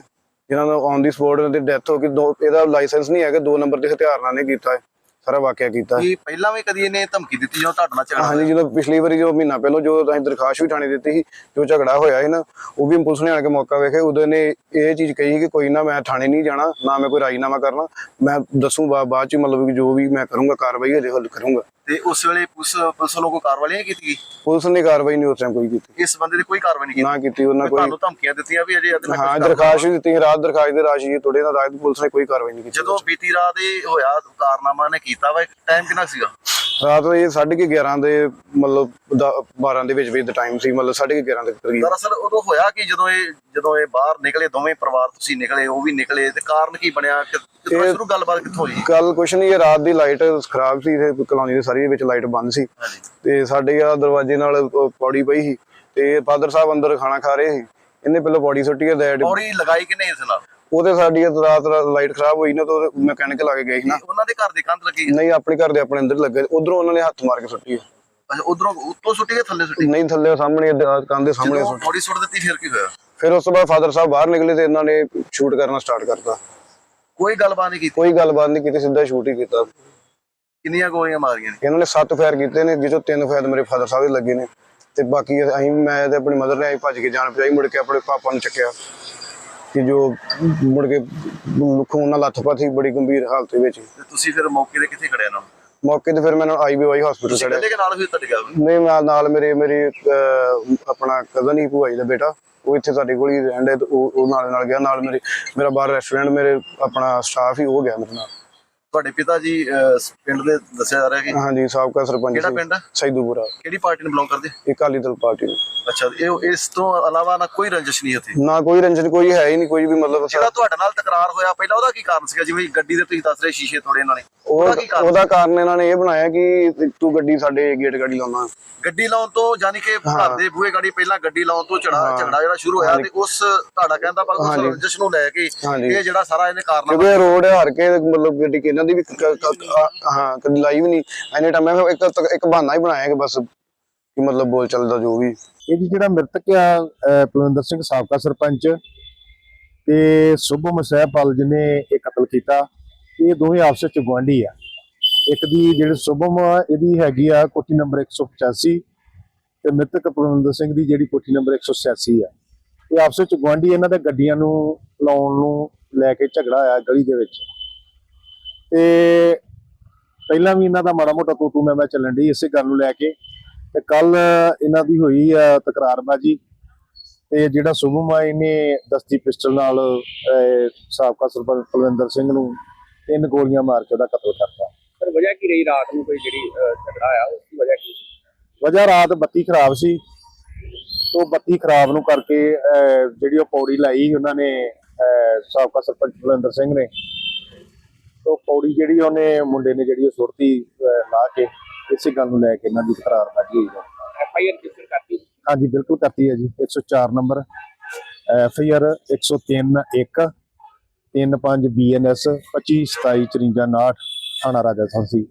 ਜਿਨ੍ਹਾਂ ਦਾ ਔਨ ਦੀ ਸਪੋਟ ਦੀ ਡੈਥ ਹੋ ਗਈ। ਦੋ ਇਹਦਾ ਲਾਇਸੈਂਸ ਨਹੀਂ ਹੈਗਾ, ਦੋ ਨੰਬਰ ਦੇ ਹਥਿਆਰ ਨਾਲ ਨੇ ਕੀਤਾ ਹੈ। ਸਾਰਾ ਵਾਕਿਆ ਕੀਤਾ। ਕੀ ਪਹਿਲਾਂ ਵੀ ਕਦੀ ਇਹਨੇ ਧਮਕੀ ਦਿੱਤੀ ਜੋ ਤੁਹਾਡੇ ਨਾਲ ਝਗੜਾ ਹਾਂਜੀ ਜਦੋਂ ਪਿਛਲੀ ਵਾਰੀ ਜੋ ਮਹੀਨਾ ਪਹਿਲਾਂ ਜੋ ਅਸੀਂ ਦਰਖਾਸਤ ਵੀ ਥਾਣੇ ਦਿੱਤੀ ਸੀ ਜੋ ਝਗੜਾ ਹੋਇਆ ਸੀ ਨਾ ਉਹ ਵੀ ਪੁਲਿਸ ਨੇ ਆਣ ਕੇ ਮੌਕਾ ਵੇਖਿਆ। ਉਦੋਂ ਨੇ ਇਹ ਚੀਜ਼ ਕਹੀ ਕਿ ਕੋਈ ਨਾ ਮੈਂ ਥਾਣੇ ਨਹੀਂ ਜਾਣਾ ਨਾ ਮੈਂ ਕੋਈ ਰਾਜੀਨਾਮਾ ਕਰਨਾ। ਮੈਂ ਦੱਸੂ ਬਾਅਦ ਚ ਮਤਲਬ ਕਿ ਜੋ ਵੀ ਮੈਂ ਕਰੂੰਗਾ ਕਾਰਵਾਈ ਹਜੇ ਹੱਲ ਕਰੂੰਗਾ। ਤੇ ਉਸ ਵੇਲੇ ਪੁਲਿਸ ਪੁਲਿਸ ਵੱਲੋਂ ਕੋਈ ਕਾਰਵਾਈ ਨਹੀਂ ਕੀਤੀ ਗਈ? ਪੁਲਿਸ ਨੇ ਕਾਰਵਾਈ ਨਹੀਂ ਉਸ ਟਾਈਮ ਕੋਈ ਕੀਤੀ। ਇਸ ਬੰਦੇ ਦੀ ਕੋਈ ਕਾਰਵਾਈ ਨਹੀਂ ਕੀਤੀ? ਨਾ ਕੀਤੀ ਉਹਨਾਂ ਕੋਈ ਤੁਹਾਨੂੰ ਧਮਕੀਆਂ ਦਿੱਤੀਆਂ ਵੀ ਅਜੇ ਨਾਲ ਹਾਂ ਦਰਖਾਸਤ ਵੀ ਦਿੱਤੀ ਰਾਤ ਦਰਖਾਸਤ ਦੇ ਰਾਸ਼ੀ ਜੀ ਥੋੜੇ ਨਾਲ ਰਾਤ ਪੁਲਿਸ ਨੇ ਕੋਈ ਕਾਰਵਾਈ ਨਹੀਂ ਕੀਤੀ ਜਦੋਂ ਬੀਤੀ ਰਾਤ ਇਹ ਹੋਇਆ ਕਾਰਨਾਮਾ ਨੇ ਕੀਤਾ ਵਾ ਟਾਈਮ ਕਿੰਨਾ ਸੀਗਾ? ਰਾਤ ਨੂੰ ਇਹ 11:30 ਦੇ ਮਤਲਬ 12 ਦੇ ਵਿੱਚ ਵਿੱਚ ਦਾ ਟਾਈਮ ਸੀ ਮਤਲਬ 11:30 ਦੇ ਕਰੀਬ ਦਰਅਸਲ ਉਦੋਂ ਹੋਇਆ ਕਿ ਜਦੋਂ ਇਹ ਜਦੋਂ ਇਹ ਬਾਹਰ ਨਿਕਲੇ ਦੋਵੇਂ ਪਰਿਵਾਰ ਤੁਸੀਂ ਨਿਕਲੇ ਉਹ ਵੀ ਨਿਕਲੇ ਤੇ ਕਾਰਨ ਕੀ ਬਣਿਆ? ਕਿ- ਕਿੱਥੋਂ ਸ਼ੁਰੂ ਗੱਲਬਾਤ ਕਿੱਥੋਂ ਹੋਈ? ਕੱਲ ਕੁਛ ਨਹੀਂ ਇਹ ਰਾਤ ਦੀ ਲਾਈਟ ਖਰਾਬ ਸੀ ਤੇ ਕਲੋਨੀ ਦੇ ਸਾਰੀ ਵਿੱਚ ਲਾਈਟ ਬੰਦ ਸੀ। ਤੇ ਸਾਡੇ ਆ ਦਰਵਾਜ਼ੇ ਨਾਲ ਪੌੜੀ ਪਈ ਸੀ ਤੇ ਫਾਦਰ ਸਾਹਿਬ ਅੰਦਰ ਖਾਣਾ ਖਾ ਰਹੇ ਸੀ। ਇਹਨੇ ਪਹਿਲਾਂ ਪੌੜੀ ਸੁੱਟੀ ਹੈ ਡੈਡ ਪੌੜੀ ਲਗਾਈ ਕਿ ਨਹੀਂ ਇਸ ਨਾਲ? ਉਹਦੇ ਸਾਡੀ ਰਾਤ ਲਾਈਟ ਖਰਾਬ ਹੋਈ ਨਾ ਤਾਂ ਮੈਕੈਨਿਕ ਲਾ ਕੇ ਗਏ ਸੀ ਨਾ। ਉਹਨਾਂ ਦੇ ਘਰ ਦੇ ਕੰਧ ਲੱਗੀ ਨਹੀਂ ਆਪਣੇ ਘਰ ਦੇ ਆਪਣੇ ਅੰਦਰ ਲੱਗੇ। ਉਧਰੋਂ ਉਹਨਾਂ ਨੇ ਹੱਥ ਮਾਰ ਕੇ ਸੁੱਟੀ। ਅੱਛਾ ਉਧਰੋਂ ਉੱਤੋਂ ਸੁੱਟੀ ਕੇ ਥੱਲੇ ਸੁੱਟੀ? ਨਹੀਂ ਥੱਲੇ ਸਾਹਮਣੇ ਕੰਨ ਦੇ ਸਾਹਮਣੇ ਸੁੱਟੀ। ਪੌੜੀ ਸੁੱਟ ਦਿੱਤੀ ਫਿਰ ਕੀ ਹੋਇਆ? ਫਿਰ ਉਸ ਤੋਂ ਬਾਅਦ ਫਾਦਰ ਸਾਹਿਬ ਬਾਹਰ ਨਿਕਲੇ ਤੇ ਇਹਨਾਂ ਨੇ ਸ਼ੂਟ ਕਰਨਾ ਸਟਾਰਟ ਕਰਤਾ। ਕੋਈ ਗੱਲਬਾਤ ਨਹੀਂ ਕੀਤੀ? ਕੋਈ ਗੱਲਬਾਤ ਨਹੀਂ ਕੀਤੀ ਸਿੱਧਾ ਸ਼ੂਟ ਹੀ ਕੀਤਾ। ਕਿੰਨੀਆਂ ਗੋਲੀਆਂ ਮਾਰੀਆਂ ਨੇ? ਇਹਨਾਂ ਨੇ ਸੱਤ ਫਾਇਰ ਕੀਤੇ ਨੇ ਜਿਹਚੋਂ ਤਿੰਨ ਫਾਇਰ ਮੇਰੇ ਫਾਦਰ ਸਾਹਿਬ ਦੇ ਲੱਗੇ ਨੇ। ਤੇ ਬਾਕੀ ਅਸੀਂ ਮੈਂ ਤੇ ਆਪਣੀ ਮਦਰ ਨੇ ਅਸੀਂ ਭੱਜ ਕੇ ਜਾਨ ਪਜਾਈ ਮੁੜ ਕੇ ਆਪਣੇ ਪਾਪਾ ਨੂੰ ਚੱਕਿਆ। ਕਿ ਜੋ ਮੁੜ ਕੇ ਖੂਨ ਨਾਲ ਲੱਥਪੱਥ ਸੀ ਬੜੀ ਗੰਭੀਰ ਹਾਲਤ ਦੇ ਵਿੱਚ। ਤੇ ਤੁਸੀਂ ਫਿਰ ਮੌਕੇ ਤੇ ਕਿੱਥੇ ਖੜਿਆ ਨਾ ਮੌਕੇ ਤੇ ਫਿਰ ਮੈਨੂੰ ਆਈਬੀਵਾਈ ਹਸਪੀਟਲ ਤੁਸੀਂ ਚੜਿਆ ਕੇ ਨਾਲ ਵੀ ਤੁਹਾਡੇ ਗਿਆ ਨਹੀਂ ਨਾਲ ਨਾਲ ਮੇਰੇ ਮੇਰੇ ਆਪਣਾ ਕਜ਼ਨ ਹੀ ਭੂਆ ਜੀ ਦਾ ਬੇਟਾ। ਉਹ ਇੱਥੇ ਸਾਡੇ ਕੋਲ ਹੀ ਰਹਿੰਦਾ ਉਹ ਨਾਲ ਨਾਲ ਗਿਆ। ਨਾਲ ਮੇਰੇ ਮੇਰਾ ਬਾਹਰ ਰੈਸਟੋਰੈਂਟ ਮੇਰੇ ਆਪਣਾ ਸਟਾਫ ਹੀ ਉਹ ਗਿਆ ਮੇਰੇ ਨਾਲ। ਤੁਹਾਡੇ ਪਿਤਾ ਜੀ ਪਿੰਡ ਦੇ ਦੱਸਿਆ ਜਾ ਰਿਹਾ ਕਿ ਹਾਂਜੀ ਸਾਬਕਾ ਸਰਪੰਚ ਕਿਹੜਾ ਪਿੰਡ ਆ? ਸੈਦੂਪੁਰਾ ਕਿਹੜੀ ਪਾਰਟੀ ਨੂੰ ਬਿਲੋਂਗ ਕਰਦੇ ਇਹ ਅਕਾਲੀ ਦਲ ਪਾਰਟੀ ਨੂੰ ਅੱਛਾ ਇਹ ਇਸ ਤੋਂ ਇਲਾਵਾ ਨਾ ਕੋਈ ਰੰਜਿਸ਼ ਨਹੀਂ ਉੱਥੇ ਨਾ ਕੋਈ ਰੰਜਨ ਕੋਈ ਹੈ ਹੀ ਨਹੀਂ ਕੋਈ ਵੀ ਮਤਲਬ ਜਿਹੜਾ ਤੁਹਾਡੇ ਨਾਲ ਤਕਰਾਰ ਹੋਇਆ ਪਹਿਲਾਂ ਉਹਦਾ ਕੀ ਕਾਰਨ ਸੀਗਾ ਜਿਵੇਂ ਗੱਡੀ ਦੇ ਤੁਸੀਂ ਦੱਸ ਰਹੇ ਸ਼ੀਸ਼ੇ ਤੋੜੇ ਇਹਨਾਂ ਨੇ ਉਹਦਾ ਕੀ ਕਾਰਨ ਉਹਦਾ ਕਾਰਨ ਇਹਨਾਂ ਨੇ ਇਹ ਬਣਾਇਆ ਕਿ ਤੂੰ ਗੱਡੀ ਸਾਡੇ ਗੇਟ ਗਾੜੀ ਲਾਉਣਾ ਗੱਡੀ ਲਾਉਣ ਤੋਂ ਯਾਨੀ ਕਿ ਘਰ ਦੇ ਬੂਹੇ ਗਾੜੀ ਪਹਿਲਾਂ ਗੱਡੀ ਲਾਉਣ ਤੋਂ ਝੜਾ। ਝਗੜਾ ਜਿਹੜਾ ਸ਼ੁਰੂ ਹੋਇਆ। ਤੇ ਉਸ ਤੁਹਾਡਾ ਕਹਿੰਦਾ ਪਰ ਉਸ। ਰੰਜਿਸ਼ ਨੂੰ ਲੈ ਕੇ। ਇਹ ਜਿਹੜਾ ਸਾਰਾ ਇਹਨੇ ਕਾਰਨ ਕਿਉਂਕਿ ਇਹ ਰੋਡ ਹਰ ਕੇ ਮਤਲਬ ਗੱਡੀ ਇਹਨਾਂ ਦੀ ਵੀ ਕ- ਕ- ਕ- ਹਾਂ, ਕਦੀ ਲਾਈ ਨਹੀਂ। ਐਨੇ ਟਾਈਮ ਮੈਂ ਕਿਹਾ ਇੱਕ ਇੱਕ ਬਹਾਨਾ ਹੀ ਬਣਾਇਆ ਕਿ ਬਸ ਕਿ ਮਤਲਬ ਬੋਲ ਚੱਲਦਾ ਜੋ ਵੀ। ਇਹ ਜੀ ਜਿਹੜਾ ਮ੍ਰਿਤਕ ਆ ਅਹ ਪਲਵਿੰਦਰ ਸਿੰਘ ਸਾਬਕਾ ਸਰਪੰਚ ਤੇ ਸੁਭਮ ਸਹਿਪਾਲ ਜਿਹਨੇ ਇਹ ਕਤਲ ਕੀਤਾ, ਇਹ ਦੋਵੇਂ ਆਪਸ ਵਿੱਚ ਗੁਆਂਢੀ ਆ। ਇੱਕ ਦੀ ਜਿਹੜੀ ਸੁਭਮ ਆ, ਇਹਦੀ ਹੈਗੀ ਆ ਕੋਠੀ ਨੰਬਰ 185 ਤੇ ਮ੍ਰਿਤਕ ਪਲਵਿੰਦਰ ਸਿੰਘ ਦੀ ਜਿਹੜੀ ਕੋਠੀ ਨੰਬਰ 186 ਆ। ਇਹ ਆਪਸ ਵਿੱਚ ਗੁਆਂਢੀ ਇਹਨਾਂ ਦੇ ਗੱਡੀਆਂ ਨੂੰ ਲਾਉਣ ਨੂੰ ਲੈ ਕੇ ਝਗੜਾ ਹੋਇਆ ਗਲੀ ਦੇ ਵਿੱਚ। ਤੇ ਪਹਿਲਾਂ ਵੀ ਇਹਨਾਂ ਦਾ ਮਾੜਾ ਮੋਟਾ ਤੂੰ ਤੂੰ ਮੈਂ ਮੈਂ ਚੱਲਣ ਦੀ ਇਸੇ ਗੱਲ ਨੂੰ ਲੈ ਕੇ। ਤੇ ਕੱਲ ਇਹਨਾਂ ਦੀ ਹੋਈ ਆ ਤਕਰਾਰਬਾਜੀ। ਤੇ ਜਿਹੜਾ ਸੁਭਮ ਆ ਇਹਨੇ ਦਸਤੀ ਪਿਸਟਲ ਨਾਲ ਸਾਬਕਾ ਸਰਪੰਚ ਕੁਲਵਿੰਦਰ ਸਿੰਘ ਨੂੰ ਤਿੰਨ ਗੋਲੀਆਂ ਮਾਰ ਕੇ ਉਹਦਾ ਕਤਲ ਕਰਤਾ ਸਰ ਵਜ੍ਹਾ ਕੀ ਰਹੀ ਰਾਤ ਨੂੰ ਕੋਈ ਜਿਹੜੀ ਝਗੜਾ ਆਇਆ ਉਸ ਦੀ ਵਜ੍ਹਾ ਕੀ ਸੀ? ਵਜ੍ਹਾ ਰਾਤ ਬੱਤੀ ਖਰਾਬ ਸੀ। ਤੋਂ ਬੱਤੀ ਖਰਾਬ ਨੂੰ ਕਰਕੇ ਜਿਹੜੀ ਉਹ ਪੌੜੀ ਲਾਈ ਉਹਨਾਂ ਨੇ ਸਾਬਕਾ ਸਰਪੰਚ ਕੁਲਵਿੰਦਰ ਸਿੰਘ ਨੇ ਤੋਂ ਪੌੜੀ ਜਿਹੜੀ ਉਹਨੇ ਮੁੰਡੇ ਨੇ ਜਿਹੜੀ ਉਹ ਸੁਰਤੀ ਲਾ ਕੇ ਇਸੇ ਗੱਲ ਨੂੰ ਲੈ ਕੇ ਇਹਨਾਂ ਦੀ ਤਕਰਾਰਬਾਜੀ ਹੋਈ ਹੈ। ਐਫ ਆਈ ਆਰ ਰਜਿਸਟਰ ਕਰਤੀ ਹਾਂਜੀ ਬਿਲਕੁਲ ਕਰਤੀ ਹੈ ਜੀ। 104 number F I R 103 1 35 BNS 25 27 54 59 ਥਾਣਾ Raja Sansi.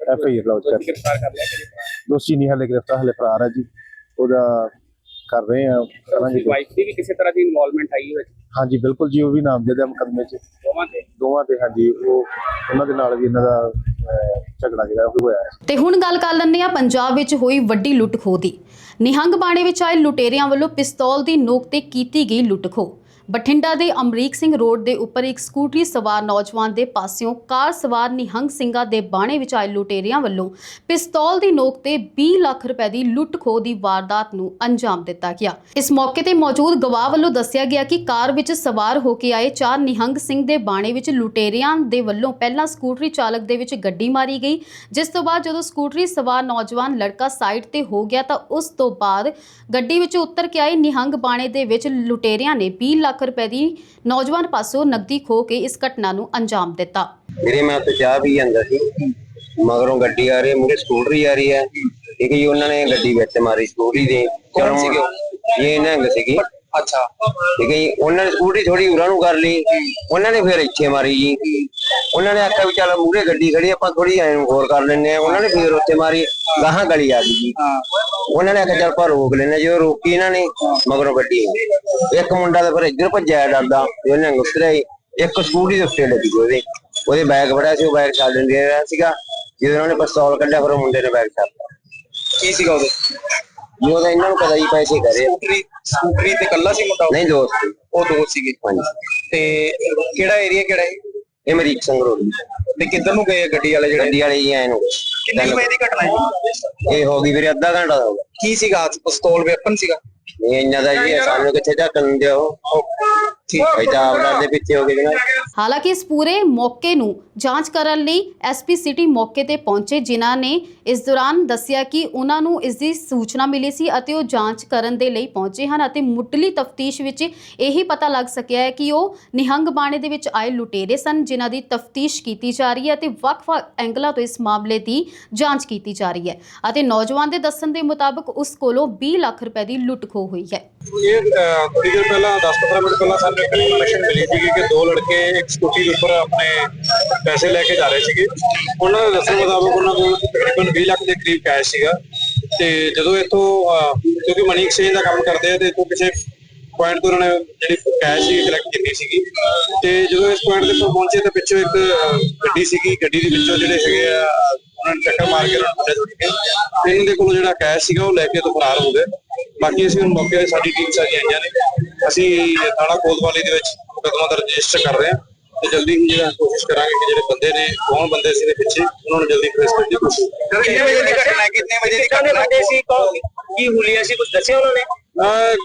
F I R lodge ਕਰ ਗ੍ਰਿਫਤਾਰ ਕਰ ਲਿਆ ਦੋਸ਼ੀ ਨਹੀਂ ਹਲੇ ਗ੍ਰਿਫਤਾਰ ਹਲੇ ਫਰਾਰ ਹੈ ਜੀ। ਉਹਦਾ ਕਰ ਰਹੇ ਆ ਕਰਾਂਗੇ। ਜੀ। ਵਾਈਫ ਦੀ ਵੀ ਕਿਸੇ ਤਰ੍ਹਾਂ ਦੀ ਇਨਵੋਲਵਮੈਂਟ ਆਈ ਵਿੱਚ ਹਾਂਜੀ ਬਿਲਕੁਲ ਜੀ ਉਹ ਵੀ ਨਾਮਜ਼ਦ ਹੈ ਮੁਕੱਦਮੇ 'ਚ ਦੋਵਾਂ ਤੇ? ਦੋਵਾਂ ਤੇ ਹਾਂਜੀ ਉਹ ਉਹਨਾਂ ਦੇ ਨਾਲ ਵੀ ਇਹਨਾਂ ਦਾ ਝਗੜਾ ਜਿਹੜਾ ਉਹ ਹੋਇਆ ਹੈ। ਤੇ ਹੁਣ ਗੱਲ ਕਰ ਲੈਂਦੇ ਆ ਪੰਜਾਬ ਵਿੱਚ ਹੋਈ ਵੱਡੀ ਲੁੱਟ ਖੋਹ ਦੀ। ਨਿਹੰਗ ਬਾਣੇ ਵਿੱਚ ਆਏ ਲੁਟੇਰਿਆਂ ਵੱਲੋਂ ਪਿਸਤੌਲ ਦੀ ਨੋਕ ਤੇ ਕੀਤੀ ਗਈ ਲੁੱਟ ਖੋਹ। ਬਠਿੰਡਾ ਦੇ ਅਮਰੀਕ ਸਿੰਘ ਰੋਡ ਦੇ ਉੱਪਰ ਇੱਕ ਸਕੂਟਰੀ ਸਵਾਰ ਨੌਜਵਾਨ ਦੇ ਪਾਸਿਓਂ ਕਾਰ ਸਵਾਰ ਨਿਹੰਗ ਸਿੰਘਾਂ ਦੇ ਬਾਣੇ ਵਿੱਚ ਆਏ ਲੁਟੇਰਿਆਂ ਵੱਲੋਂ ਪਿਸਤੌਲ ਦੀ ਨੋਕ ਤੇ 20 ਲੱਖ ਰੁਪਏ ਦੀ ਲੁੱਟ ਖੋਹ ਦੀ ਵਾਰਦਾਤ ਨੂੰ ਅੰਜਾਮ ਦਿੱਤਾ ਗਿਆ। ਇਸ ਮੌਕੇ ਤੇ ਮੌਜੂਦ ਗਵਾਹ ਵੱਲੋਂ ਦੱਸਿਆ ਗਿਆ ਕਿ ਕਾਰ ਵਿੱਚ ਸਵਾਰ ਹੋ ਕੇ ਆਏ ਚਾਰ ਨਿਹੰਗ ਸਿੰਘ ਦੇ ਬਾਣੇ ਵਿੱਚ ਲੁਟੇਰਿਆਂ ਦੇ ਵੱਲੋਂ ਪਹਿਲਾਂ ਸਕੂਟਰੀ ਚਾਲਕ ਦੇ ਵਿੱਚ ਗੱਡੀ ਮਾਰੀ ਗਈ, ਜਿਸ ਤੋਂ ਬਾਅਦ ਜਦੋਂ ਸਕੂਟਰੀ ਸਵਾਰ ਨੌਜਵਾਨ ਲੜਕਾ ਸਾਈਡ ਤੇ ਹੋ ਗਿਆ ਤਾਂ ਉਸ ਤੋਂ ਬਾਅਦ ਗੱਡੀ ਵਿੱਚ ਉਤਰ ਕੇ ਆਏ ਨਿਹੰਗ ਬਾਣੇ ਦੇ ਵਿੱਚ ਲੁਟੇਰਿਆਂ ਨੇ 20 ਲੱਖ ਰੁਪਏ ਦੀ ਨੌਜਵਾਨ ਪਾਸੋਂ ਨਕਦੀ ਖੋਹ ਕੇ ਇਸ ਘਟਨਾ ਨੂੰ ਅੰਜਾਮ ਦਿੱਤਾ। ਵੀਰੇ ਮੈਂ ਉੱਥੇ ਚਾਹ ਪੀ ਜਾਂਦਾ ਸੀ। ਮਗਰੋਂ ਗੱਡੀ ਆ ਰਹੀ ਹੈ ਮੁਰੇ ਸਕੂਟਰੀ ਆ ਰਹੀ ਹੈ। ਠੀਕ ਹੈ ਜੀ ਉਹਨਾਂ ਨੇ ਗੱਡੀ ਵਿੱਚ ਮਾਰੀ ਸਕੂਟਰੀ ਦੇ। ਸੀਗੇ? ਇਹ ਨੰਗ ਸੀਗੀ। ਅੱਛਾ। ਠੀਕ ਹੈ ਜੀ। ਉਹਨਾਂ ਨੇ ਸਕੂਟਰੀ ਥੋੜੀ ਉਰਾਂ ਨੂੰ ਕਰ ਲਈ। ਉਹਨਾਂ ਨੇ ਫਿਰ ਇੱਥੇ ਮਾਰੀ ਜੀ। ਉਹਨਾਂ ਨੇ ਆਖਿਆ ਵੀ ਚੱਲ ਮੂਰੇ ਗੱਡੀ ਖੜੀ ਆਪਾਂ ਥੋੜੀ ਐਂ ਨੂੰ ਹੋਰ ਕਰ ਲੈਂਦੇ ਆ ਉਹਨਾਂ ਨੇ ਫਿਰ ਉੱਥੇ ਮਾਰੀ, ਗਾਹਾਂ ਗਲੀ ਆ ਗਈ ਜੀ। ਉਹਨਾਂ ਨੇ ਆਖਿਆ ਚੱਲ ਆਪਾਂ ਰੋਕ ਲੈਨੇ ਜਦੋਂ ਰੋਕੀ ਇਹਨਾਂ ਨੇ, ਮਗਰੋਂ ਗੱਡੀ ਇੱਕ ਮੁੰਡਾ ਤਾਂ ਫਿਰ ਇੱਧਰ ਭੱਜਿਆ ਡਰਦਾ ਤੇ ਉਹਨੇ ਉਤਰਿਆ ਇੱਕ ਸਕੂਟਰੀ ਦੇ ਉੱਤੇ ਲੱਗੀ ਉਹਦੇ। ਉਹਦੇ ਬੈਗ ਫੜਿਆ ਸੀ, ਉਹ ਬੈਗ ਛੱਡ ਦਿੰਦੇ ਰਿਹਾ ਸੀਗਾ। ਜਦੋਂ ਉਹਨਾਂ ਨੇ ਪਿਸਤੌਲ ਕੱਢਿਆ, ਫਿਰ ਉਹ ਮੁੰਡੇ ਨੇ ਬੈਗ ਛੱਡਤਾ ਕੀ ਸੀਗਾ ਉਹਦੇ? ਜੀ ਉਹਦਾ ਇਹਨਾਂ ਨੂੰ ਪਤਾ ਹੀ ਪੈਸੇ ਕਰੇ। ਸਕੂਟਰੀ ਸਕੂਟਰੀ ਤੇ ਕੱਲਾ ਸੀ ਮੁੰਡਾ ਨਹੀਂ ਦੋਸਤ ਉਹ ਦੋ ਸੀਗੇ। ਹਾਂਜੀ। ਤੇ ਕਿਹੜਾ ਏਰੀਆ ਕਿਹੜਾ ਹੈ? ਇਹ ਮਰੀਕ ਸੰਗਰੂਰ ਤੇ ਕਿੱਧਰ ਨੂੰ ਗਏ ਗੱਡੀ ਵਾਲੇ ਜਿਹੜੇ? ਗੱਡੀ ਵਾਲੇ ਜੀ ਆਏ ਨੂੰ। ਕਿੰਨੇ ਕੁ ਵਜੇ ਦੀ ਘਟਨਾ ਹੈ? ਇਹ ਹੋ ਗਈ ਵੀਰੇ ਅੱਧਾ ਘੰਟਾ ਹੋ ਗਿਆ ਕੀ ਸੀਗਾ? ਪਿਸਤੌਲ ਵੈਪਨ ਸੀਗਾ? ਨਹੀਂ ਇੰਨਾ ਦਾ ਜੀ ਸਾਨੂੰ ਕਿੱਥੇ ਢੱਕਣ ਦਿਓ। ਠੀਕ ਇਹ ਤਾਂ ਆਪ ਦੇ ਪਿੱਛੇ ਹੋ ਗਏ ਜਨਾ ਹਾਲਾਂਕਿ ਇਸ ਪੂਰੇ ਮੌਕੇ ਨੂੰ ਜਾਂਚ ਕਰਨ ਲਈ ਐਸਪੀ ਸਿਟੀ ਮੌਕੇ ਤੇ ਪਹੁੰਚੇ ਜਿਨ੍ਹਾਂ ਨੇ ਇਸ ਦੌਰਾਨ ਦੱਸਿਆ ਕਿ ਉਹਨਾਂ ਨੂੰ ਇਸ ਦੀ ਸੂਚਨਾ ਮਿਲੀ ਸੀ ਅਤੇ ਉਹ ਜਾਂਚ ਕਰਨ ਦੇ ਲਈ ਪਹੁੰਚੇ ਹਨ ਅਤੇ ਮੁੱਢਲੀ ਤਫਤੀਸ਼ ਵਿੱਚ ਇਹੀ ਪਤਾ ਲੱਗ ਸਕਿਆ ਹੈ ਕਿ ਉਹ ਨਿਹੰਗ ਬਾਣੇ ਦੇ ਵਿੱਚ ਆਏ ਲੁਟੇਰੇ ਸਨ ਜਿਨ੍ਹਾਂ ਦੀ ਤਫਤੀਸ਼ ਕੀਤੀ ਜਾ ਰਹੀ ਹੈ ਅਤੇ ਵੱਖ-ਵੱਖ ਐਂਗਲਾਂ ਤੋਂ ਇਸ ਮਾਮਲੇ ਦੀ ਜਾਂਚ ਕੀਤੀ ਜਾ ਰਹੀ ਹੈ ਅਤੇ ਨੌਜਵਾਨ ਦੇ ਦੱਸਣ ਦੇ ਮੁਤਾਬਕ ਉਸ ਕੋਲੋਂ 20 ਲੱਖ ਰੁਪਏ ਦੀ ਲੁੱਟ ਖੋਹ ਹੋਈ ਹੈ। ਇਹ ਅਹ, ਦੇਰ ਪਹਿਲਾਂ 10-15 ਮਿੰਟ ਪਹਿਲਾਂ ਸਾਨੂੰ ਇੱਕ ਇਨਫੋਰਮੇਸ਼ਨ ਮਿਲੀ ਸੀ ਕਿ ਦੋ ਲੜਕੇ ਇੱਕ ਸਕੂਟੀ ਦੇ ਉੱਪਰ ਆਪਣੇ ਪੈਸੇ ਲੈ ਕੇ ਜਾ ਰਹੇ ਸੀਗੇ। ਉਹਨਾਂ ਦੇ ਦੱਸਣ ਮੁਤਾਬਕ ਉਹਨਾਂ ਕੋਲ ਤਕਰੀਬਨ 20 ਲੱਖ ਦੇ ਕਰੀਬ ਕੈਸ਼ ਸੀਗਾ। ਤੇ ਜਦੋਂ ਇੱਥੋਂ ਕਿਉਂਕਿ ਮਨੀ ਐਕਸਚੇਂਜ ਦਾ ਕੰਮ ਕਰਦੇ ਆ ਤੇ ਇੱਥੋਂ ਕਿਸੇ ਪੁਆਇੰਟ ਤੋਂ ਉਹਨਾਂ ਨੇ ਜਿਹੜੀ ਕੈਸ਼ ਸੀ ਕਲੈਕਟ ਕੀਤੀ ਸੀਗੀ। ਤੇ ਜਦੋਂ ਇਸ ਪੁਆਇੰਟ ਤੇ ਪਹੁੰਚੇ ਤਾਂ ਪਿੱਛੋਂ ਇੱਕ ਗੱਡੀ ਸੀਗੀ। ਗੱਡੀ ਦੇ ਵਿੱਚੋਂ ਜਿਹੜੇ ਹੈਗੇ ਆ ਉਹਨਾਂ ਨੇ ਟੱਕਰ ਮਾਰ ਕੇ ਉਹਨਾਂ ਨੂੰ ਥੱਲੇ ਸੁੱਟ ਕੇ ਇਹਨਾਂ ਦੇ ਕੋਲ ਜਿਹੜਾ ਕੈਸ਼ ਸੀਗਾ ਉਹ ਲੈ ਕੇ ਤੋਂ ਫਰਾਰ ਹੋ ਗਏ। ਬਾਕੀ ਅਸੀਂ ਹੁਣ ਮੌਕੇ ਤੇ ਸਾਡੀ ਟੀਮ ਸਾਰੀ ਆਈਆਂ ਨੇ। ਅਸੀਂ ਥਾਣਾ ਕੋਤਵਾਲੀ ਦੇ ਵਿੱਚ ਮੁਕੱਦਮਾ ਦਰਜ ਰਜਿਸਟਰ ਕਰ ਰਹੇ ਹਾਂ ਤੇ ਜਲਦੀ ਹੀ ਜਿਹੜਾ ਕੋਸ਼ਿਸ਼ ਕਰਾਂਗੇ ਕਿ ਜਿਹੜੇ ਬੰਦੇ ਨੇ ਕੌਣ ਬੰਦੇ ਸੀ ਦੇ ਪਿੱਛੇ ਉਹਨਾਂ ਨੂੰ ਜਲਦੀ ਟ੍ਰੇਸ ਕਰਨ ਦੀ ਕੋਸ਼ਿਸ਼ ਕਿੰਨੇ ਵਜੇ ਦੀ ਘਟਨਾ ਹੈ? ਕਿੰਨੇ ਵਜੇ ਦੀ ਘਟਨਾ ਹੈ? ਸੀ ਕੀ ਹੁਲੀਆ ਸੀ ਕੁਝ ਦੱਸਿਆ ਉਹਨਾਂ ਨੇ?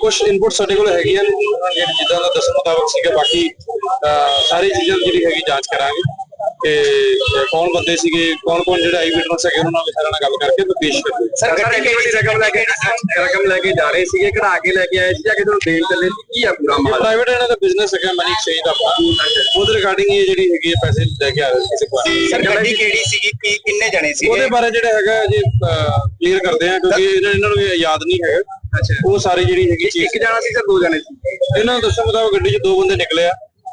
ਕੁਝ ਇਨਪੁਟ ਸਾਡੇ ਕੋਲ ਹੈਗੀਆਂ ਨੇ। ਜਿਹੜੇ ਜਿੱਦਾਂ ਦਾ ਦੱਸਣ ਮੁਤਾਬਕ ਸੀਗਾ ਬਾਕੀ ਸਾਰੀ ਚੀਜ਼ਾਂ ਜਿਹੜੀ ਹੈਗੀ ਜਾਂਚ ਕਰਾਂਗੇ। ਤੇ ਕੌਣ ਬੰਦੇ ਸੀਗੇ ਕੌਣ ਕੌਣ ਜਿਹੜੇ ਆਈ ਵਿਟਨੈਸ ਹੈਗੇ ਉਹਨਾਂ ਨਾਲ ਵੀ ਸਾਰਿਆਂ ਨਾਲ ਗੱਲ ਕਰਕੇ ਤੇ ਪੇਸ਼ ਕਰਾਂਗੇ ਸਰ ਗੱਡੀ ਕਿਹੜੀ ਰਕਮ ਲੈ ਕੇ ਰਕਮ ਲੈ ਕੇ ਜਾ ਰਹੇ ਸੀਗੇ ਕਢਾ ਕੇ ਲੈ ਕੇ ਆਏ ਸੀ ਜਾਂ ਕਿਤੇ ਦੇਣ ਚੱਲੇ ਸੀ? ਕੀ ਆ ਪੂਰਾ ਮਾਮਲਾ ਪ੍ਰਾਈਵੇਟ ਇਹਨਾਂ ਦਾ ਬਿਜ਼ਨਸ ਹੈਗਾ ਮਨੀ ਐਕਸਚੇਂਜ ਦਾ ਆਪਣਾ। ਉਹਦੇ ਰਿਗਾਰਡਿੰਗ ਇਹ ਜਿਹੜੀ ਹੈਗੀ ਹੈ ਪੈਸੇ ਲੈ ਕੇ ਆ ਰਹੇ ਸੀ ਕਿਸੇ ਕੋਲ। ਸਰ ਗੱਡੀ ਕਿਹੜੀ ਸੀਗੀ? ਕੀ ਕਿੰਨੇ ਜਣੇ ਸੀਗੇ? ਉਹਦੇ ਬਾਰੇ ਜਿਹੜਾ ਹੈਗਾ ਜੀ ਕਲੀਅਰ ਕਰਦੇ ਆ ਕਿਉਂਕਿ ਇਹਨਾਂ ਨੂੰ ਯਾਦ ਨਹੀਂ ਹੈਗਾ। ਅੱਛਾ। ਉਹ ਸਾਰੀ ਜਿਹੜੀ ਹੈਗੀ ਚੀਜ਼ ਇੱਕ ਜਣਾ ਸੀ ਸਰ ਦੋ ਜਣੇ ਸੀ? ਇਹਨਾਂ ਨੂੰ ਦੱਸਣ ਮੁਤਾਬਕ ਗੱਡੀ 'ਚ ਦੋ ਬੰਦੇ ਨਿਕਲੇ ਆ।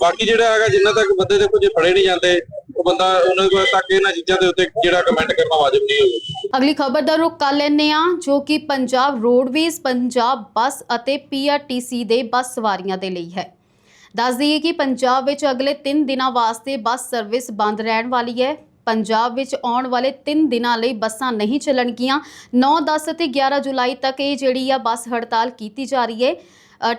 ਬਾਕੀ ਜਿਹੜਾ ਹੈਗਾ, ਜਿੰਨਾ ਤੱਕ ਬੰਦੇ ਦੇਖੋ, ਜੇ ਫੜੇ ਨਹੀਂ ਜਾਂਦੇ, ਉਹ ਬੰਦਾ ਉਹਨਾਂ ਕੋਲ ਤੱਕ ਇਹਨਾਂ ਚੀਜ਼ਾਂ ਦੇ ਉੱਤੇ ਜਿਹੜਾ ਕਮੈਂਟ ਕਰਨਾ ਵਾਜਬ ਨਹੀਂ ਹੋਊਗਾ ਅਗਲੀ ਖਬਰ ਦਾ ਰੁਖ ਕਰ ਲੈਂਦੇ ਹਾਂ, ਜੋ ਕਿ ਪੰਜਾਬ ਰੋਡਵੇਜ਼, ਪੰਜਾਬ ਬੱਸ ਅਤੇ ਪੀਆਰਟੀਸੀ ਦੇ ਬੱਸ ਸਵਾਰੀਆਂ ਦੇ ਲਈ ਹੈ। ਦੱਸ ਦਈਏ ਕਿ ਪੰਜਾਬ ਵਿੱਚ ਅਗਲੇ 3 ਦਿਨਾਂ ਵਾਸਤੇ ਬੱਸ ਸਰਵਿਸ ਬੰਦ ਰਹਿਣ ਵਾਲੀ ਹੈ। ਪੰਜਾਬ ਵਿੱਚ ਆਉਣ ਵਾਲੇ 3 ਦਿਨਾਂ ਲਈ ਬੱਸਾਂ ਨਹੀਂ ਚੱਲਣਗੀਆਂ। 9 10 ਅਤੇ 11 ਜੁਲਾਈ ਤੱਕ ਇਹ ਜਿਹੜੀ ਆ ਬੱਸ ਹੜਤਾਲ ਕੀਤੀ ਜਾ ਰਹੀ ਹੈ।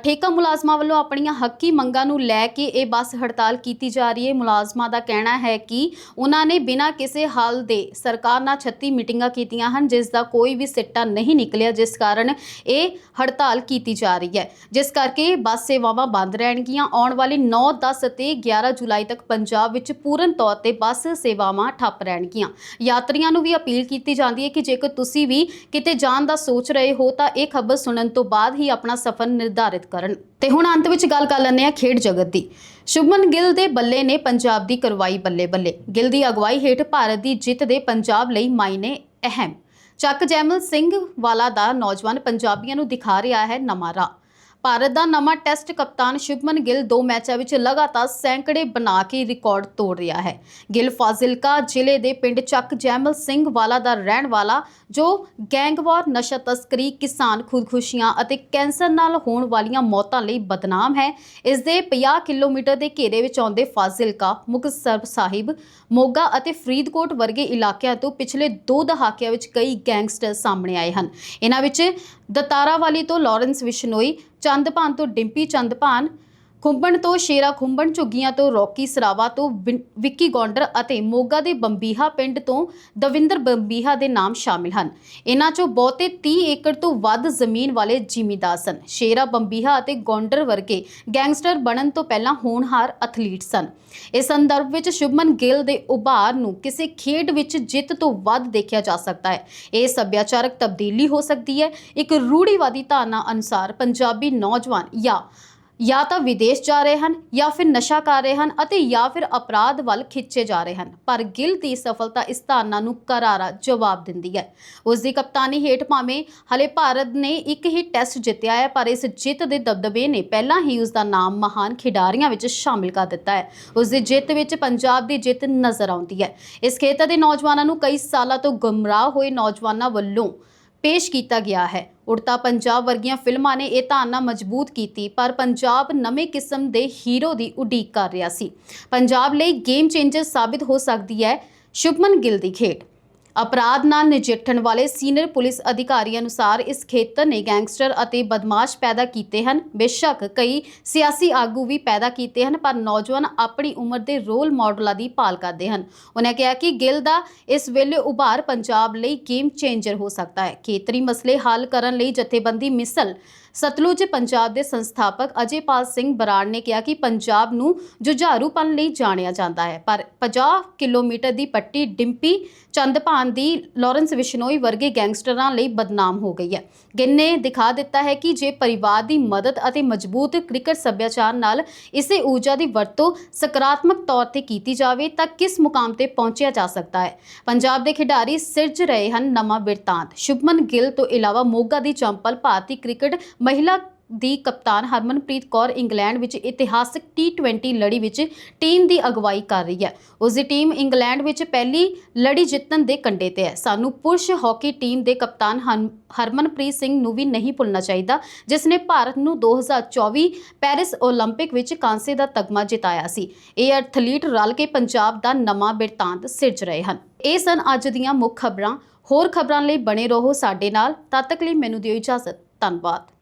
ਠੇਕਾ ਮੁਲਾਜ਼ਮਾਂ ਵੱਲੋਂ ਆਪਣੀਆਂ ਹੱਕੀ ਮੰਗਾਂ ਨੂੰ ਲੈ ਕੇ ਇਹ ਬੱਸ ਹੜਤਾਲ ਕੀਤੀ ਜਾ ਰਹੀ ਹੈ। ਮੁਲਾਜ਼ਮਾਂ ਦਾ ਕਹਿਣਾ ਹੈ ਕਿ ਉਹਨਾਂ ਨੇ ਬਿਨਾਂ ਕਿਸੇ ਹੱਲ ਦੇ ਸਰਕਾਰ ਨਾਲ 36 ਮੀਟਿੰਗਾਂ ਕੀਤੀਆਂ ਹਨ, ਜਿਸ ਦਾ ਕੋਈ ਵੀ ਸਿੱਟਾ ਨਹੀਂ ਨਿਕਲਿਆ, ਜਿਸ ਕਾਰਨ ਇਹ ਹੜਤਾਲ ਕੀਤੀ ਜਾ ਰਹੀ ਹੈ। ਜਿਸ ਕਰਕੇ ਬੱਸ ਸੇਵਾਵਾਂ ਬੰਦ ਰਹਿਣਗੀਆਂ। ਆਉਣ ਵਾਲੇ 9 10 ਅਤੇ 11 ਜੁਲਾਈ ਤੱਕ ਪੰਜਾਬ ਵਿੱਚ ਪੂਰਨ ਤੌਰ ਤੇ ਬੱਸ ਸੇਵਾਵਾਂ ਠੱਪ ਰਹਿਣਗੀਆਂ। ਯਾਤਰੀਆਂ ਨੂੰ ਵੀ ਅਪੀਲ ਕੀਤੀ ਜਾਂਦੀ ਹੈ ਕਿ ਜੇਕਰ ਤੁਸੀਂ ਵੀ ਕਿਤੇ ਜਾਣ ਦਾ ਸੋਚ ਰਹੇ ਹੋ, ਤਾਂ ਇਹ ਖਬਰ ਸੁਣਨ ਤੋਂ ਬਾਅਦ ਹੀ ਆਪਣਾ ਸਫ਼ਰ ਨਿਰਧਾਰਿਤ ਕਰਨ। ਤੇ ਹੁਣ ਅੰਤ ਵਿੱਚ ਗੱਲ ਕਰ ਲੈਂਦੇ ਹਾਂ ਖੇਡ ਜਗਤ ਦੀ। ਸ਼ੁਭਮਨ ਗਿੱਲ ਦੇ ਬੱਲੇ ਨੇ ਪੰਜਾਬ ਦੀ ਕਰਵਾਈ ਬੱਲੇ ਬੱਲੇ ਗਿੱਲ ਦੀ ਅਗਵਾਈ ਹੇਠ ਭਾਰਤ ਦੀ ਜਿੱਤ ਦੇ ਪੰਜਾਬ ਲਈ ਮਾਇਨੇ ਅਹਿਮ। ਚੱਕ ਜੈਮਲ ਸਿੰਘ ਵਾਲਾ ਦਾ ਨੌਜਵਾਨ ਪੰਜਾਬੀਆਂ ਨੂੰ ਦਿਖਾ ਰਿਹਾ ਹੈ ਨਵਾਂ ਰਾਹ। ਭਾਰਤ ਦਾ ਨਵਾਂ ਟੈਸਟ ਕਪਤਾਨ ਸ਼ੁਭਮਨ ਗਿੱਲ ਦੋ ਮੈਚਾਂ ਵਿੱਚ ਲਗਾਤਾਰ ਸੈਂਕੜੇ ਬਣਾ ਕੇ ਰਿਕਾਰਡ ਤੋੜ ਰਿਹਾ ਹੈ। ਗਿੱਲ ਫਾਜ਼ਿਲਕਾ ਜ਼ਿਲ੍ਹੇ ਦੇ ਪਿੰਡ ਚੱਕ ਜੈਮਲ ਸਿੰਘ ਵਾਲਾ ਦਾ ਰਹਿਣ ਵਾਲਾ, ਜੋ ਗੈਂਗਵਾਰ ਨਸ਼ਾ ਤਸਕਰੀ, ਕਿਸਾਨ ਖੁਦਕੁਸ਼ੀਆਂ ਅਤੇ ਕੈਂਸਰ ਨਾਲ ਹੋਣ ਵਾਲੀਆਂ ਮੌਤਾਂ ਲਈ ਬਦਨਾਮ ਹੈ। ਇਸ ਦੇ 50 ਕਿਲੋਮੀਟਰ ਦੇ ਘੇਰੇ ਵਿੱਚ ਆਉਂਦੇ ਫਾਜ਼ਿਲਕਾ, ਮੁਕਤਸਰ ਸਾਹਿਬ, ਮੋਗਾ ਅਤੇ ਫਰੀਦਕੋਟ ਵਰਗੇ ਇਲਾਕਿਆਂ ਤੋਂ ਪਿਛਲੇ ਦੋ ਦਹਾਕਿਆਂ ਵਿੱਚ ਕਈ ਗੈਂਗਸਟਰ ਸਾਹਮਣੇ ਆਏ ਹਨ। ਇਹਨਾਂ ਵਿੱਚ ਦਤਾਰਾਵਾਲੀ ਤੋਂ ਲਾਰੈਂਸ ਵਿਸ਼ਨੋਈ ਚੰਦਪਾਨ ਤੋਂ ਡਿੰਪੀ ਚੰਦਪਾਨ ਖੁੰਬਣ ਤੋਂ ਸ਼ੇਰਾ ਖੁੰਬਣ ਝੁੱਗੀਆਂ ਤੋਂ ਰੌਕੀ ਸਰਾਵਾ ਤੋਂ ਵਿਨ- ਵਿੱਕੀ ਗੌਂਡਰ ਅਤੇ ਮੋਗਾ ਦੇ ਬੰਬੀਹਾ ਪਿੰਡ ਤੋਂ ਦਵਿੰਦਰ ਬੰਬੀਹਾ ਦੇ ਨਾਮ ਸ਼ਾਮਿਲ ਹਨ। ਇਹਨਾਂ ਚੋਂ ਬਹੁਤੇ 30 ਏਕੜ ਤੋਂ ਵੱਧ ਜ਼ਮੀਨ ਵਾਲੇ ਜ਼ਿਮੀਂਦਾਰ ਸਨ। ਸ਼ੇਰਾ ਬੰਬੀਹਾ ਅਤੇ ਗੌਂਡਰ ਵਰਗੇ ਗੈਂਗਸਟਰ ਬਣਨ ਤੋਂ ਪਹਿਲਾਂ ਹੋਣਹਾਰ ਐਥਲੀਟ ਸਨ। ਇਸ ਸੰਦਰਭ ਵਿੱਚ ਸ਼ੁਭਮਨ ਗਿੱਲ ਦੇ ਉਭਾਰ ਨੂੰ ਕਿਸੇ ਖੇਡ ਵਿੱਚ ਜਿੱਤ ਤੋਂ ਵੱਧ ਦੇਖਿਆ ਜਾ ਸਕਦਾ ਹੈ। ਇਹ ਸੱਭਿਆਚਾਰਕ ਤਬਦੀਲੀ ਹੋ ਸਕਦੀ ਹੈ। ਇੱਕ ਰੂੜੀਵਾਦੀ ਧਾਰਨਾ ਅਨੁਸਾਰ ਪੰਜਾਬੀ ਨੌਜਵਾਨ ਜਾਂ ਜਾਂ ਤਾਂ ਵਿਦੇਸ਼ ਜਾ ਰਹੇ ਹਨ ਜਾਂ ਫਿਰ ਨਸ਼ਾ ਕਰ ਰਹੇ ਹਨ ਅਤੇ ਜਾਂ ਫਿਰ ਅਪਰਾਧ ਵੱਲ ਖਿੱਚੇ ਜਾ ਰਹੇ ਹਨ। ਪਰ ਗਿੱਲ ਦੀ ਸਫਲਤਾ ਇਸ ਧਾਰਨਾ ਨੂੰ ਕਰਾਰਾ ਜਵਾਬ ਦਿੰਦੀ ਹੈ। ਉਸ ਦੀ ਕਪਤਾਨੀ ਹੇਠ ਭਾਵੇਂ ਹਲੇ ਭਾਰਤ ਨੇ ਇੱਕ ਹੀ ਟੈਸਟ ਜਿੱਤਿਆ ਹੈ, ਪਰ ਇਸ ਜਿੱਤ ਦੇ ਦਬਦਬੇ ਨੇ ਪਹਿਲਾਂ ਹੀ ਉਸ ਦਾ ਨਾਮ ਮਹਾਨ ਖਿਡਾਰੀਆਂ ਵਿੱਚ ਸ਼ਾਮਿਲ ਕਰ ਦਿੱਤਾ ਹੈ। ਉਸ ਦੀ ਜਿੱਤ ਵਿੱਚ ਪੰਜਾਬ ਦੀ ਜਿੱਤ ਨਜ਼ਰ ਆਉਂਦੀ ਹੈ। ਇਸ ਖੇਤਰ ਦੇ ਨੌਜਵਾਨਾਂ ਨੂੰ ਕਈ ਸਾਲਾਂ ਤੋਂ ਗੁੰਮਰਾਹ ਹੋਏ ਨੌਜਵਾਨਾਂ ਵੱਲੋਂ ਪੇਸ਼ ਕੀਤਾ ਗਿਆ ਹੈ। ਉੜਤਾ ਪੰਜਾਬ ਵਰਗੀਆਂ ਫਿਲਮਾਂ ਨੇ ਇਹ ਧਾਰਨਾ ਮਜ਼ਬੂਤ ਕੀਤੀ, ਪਰ ਪੰਜਾਬ ਨਵੇਂ ਕਿਸਮ ਦੇ ਹੀਰੋ ਦੀ ਉਡੀਕ ਕਰ ਰਿਹਾ ਸੀ। ਪੰਜਾਬ ਲਈ ਗੇਮ ਚੇਂਜਰ ਸਾਬਿਤ ਹੋ ਸਕਦੀ ਹੈ ਸ਼ੁਭਮਨ ਗਿੱਲ ਦੀ ਖੇਡ। ਅਪਰਾਧ ਨਾਲ ਨਜਿੱਠਣ ਵਾਲੇ ਸੀਨੀਅਰ ਪੁਲਿਸ ਅਧਿਕਾਰੀ ਅਨੁਸਾਰ ਇਸ ਖੇਤਰ ਨੇ ਗੈਂਗਸਟਰ ਅਤੇ ਬਦਮਾਸ਼ ਪੈਦਾ ਕੀਤੇ ਹਨ। ਬੇਸ਼ੱਕ ਕਈ ਸਿਆਸੀ ਆਗੂ ਵੀ ਪੈਦਾ ਕੀਤੇ ਹਨ, ਪਰ ਨੌਜਵਾਨ ਆਪਣੀ ਉਮਰ ਦੇ ਰੋਲ ਮਾਡਲਾਂ ਦੀ ਭਾਲ ਕਰਦੇ ਹਨ। ਉਹਨਾਂ ਕਿਹਾ ਕਿ ਗਿੱਲ ਦਾ ਇਸ ਵੇਲੇ ਉਭਾਰ ਪੰਜਾਬ ਲਈ ਗੇਮ ਚੇਂਜਰ ਹੋ ਸਕਦਾ ਹੈ। ਖੇਤਰੀ ਮਸਲੇ ਹੱਲ ਕਰਨ ਲਈ ਜਥੇਬੰਦੀ ਮਿਸਲ ਸਤਲੁਜ ਪੰਜਾਬ ਦੇ ਸੰਸਥਾਪਕ ਅਜੇਪਾਲ ਸਿੰਘ ਬਰਾੜ ਨੇ ਕਿਹਾ ਕਿ ਪੰਜਾਬ ਨੂੰ ਜੁਝਾਰੂਪਨ ਲਈ ਜਾਣਿਆ ਜਾਂਦਾ ਹੈ। ਪਰ 50 ਕਿਲੋਮੀਟਰ ਦੀ ਪੱਟੀ ਡਿੰਪੀ ਚੰਦਪਾਨ ਦੀ ਲਾਰੈਂਸ ਵਿਸ਼ਨੋਈ ਵਰਗੇ ਗੈਂਗਸਟਰਾਂ ਲਈ ਬਦਨਾਮ ਹੋ ਗਈ ਹੈ। ਗਿੱਲ ਨੇ ਦਿਖਾ ਦਿੱਤਾ ਹੈ ਕਿ ਜੇ ਪਰਿਵਾਰ ਦੀ ਮਦਦ ਅਤੇ ਮਜ਼ਬੂਤ ਕ੍ਰਿਕਟ ਸੱਭਿਆਚਾਰ ਨਾਲ ਇਸੇ ਊਰਜਾ ਦੀ ਵਰਤੋਂ ਸਕਾਰਾਤਮਕ ਤੌਰ ਤੇ ਕੀਤੀ ਜਾਵੇ, ਤਾਂ ਕਿਸ ਮੁਕਾਮ ਤੇ ਪਹੁੰਚਿਆ ਜਾ ਸਕਦਾ ਹੈ? ਪੰਜਾਬ ਦੇ ਖਿਡਾਰੀ ਸਿਰਜ ਰਹੇ ਹਨ ਨਵਾਂ ਬਿਰਤਾਂਤ। ਸ਼ੁਭਮਨ ਗਿੱਲ ਤੋਂ ਇਲਾਵਾ ਮੋਗਾ ਦੀ ਚੰਪਲ ਭਾਰਤੀ ਕ੍ਰਿਕਟ ਮਹਿਲਾ ਦੀ ਕਪਤਾਨ ਹਰਮਨਪ੍ਰੀਤ ਕੌਰ ਇੰਗਲੈਂਡ ਵਿੱਚ ਇਤਿਹਾਸਕ T20 ਲੜੀ ਵਿੱਚ ਟੀਮ ਦੀ ਅਗਵਾਈ ਕਰ ਰਹੀ ਹੈ ਉਸ ਦੀ ਟੀਮ ਇੰਗਲੈਂਡ ਵਿੱਚ ਪਹਿਲੀ ਲੜੀ ਜਿੱਤਣ ਦੇ ਕੰਡੇ ਤੇ ਹੈ ਸਾਨੂੰ ਪੁਰਸ਼ ਹਾਕੀ ਟੀਮ ਦੇ ਕਪਤਾਨ ਹਨ- ਹਰਮਨਪ੍ਰੀਤ ਸਿੰਘ ਨੂੰ ਵੀ ਨਹੀਂ ਭੁੱਲਣਾ ਚਾਹੀਦਾ ਜਿਸ ਨੇ ਭਾਰਤ ਨੂੰ 2024 ਪੈਰਿਸ 올림픽 ਵਿੱਚ ਕਾਂਸੇ ਦਾ ਤਗਮਾ ਜਿਤਾਇਆ ਸੀ ਇਹ ਐਥਲੀਟ ਰਲ ਕੇ ਪੰਜਾਬ ਦਾ ਨਵਾਂ ਬਿਰਤਾਂਤ ਸਿਰਜ ਰਹੇ ਹਨ ਇਹ ਸਨ ਅੱਜ ਦੀਆਂ ਮੁੱਖ ਖਬਰਾਂ ਹੋਰ ਖਬਰਾਂ ਲਈ ਬਣੇ ਰਹੋ ਸਾਡੇ ਨਾਲ ਤਦ ਤੱਕ ਲਈ ਮੈਨੂੰ ਦਿਓ ਇਜਾਜ਼ਤ ਧੰਨਵਾਦ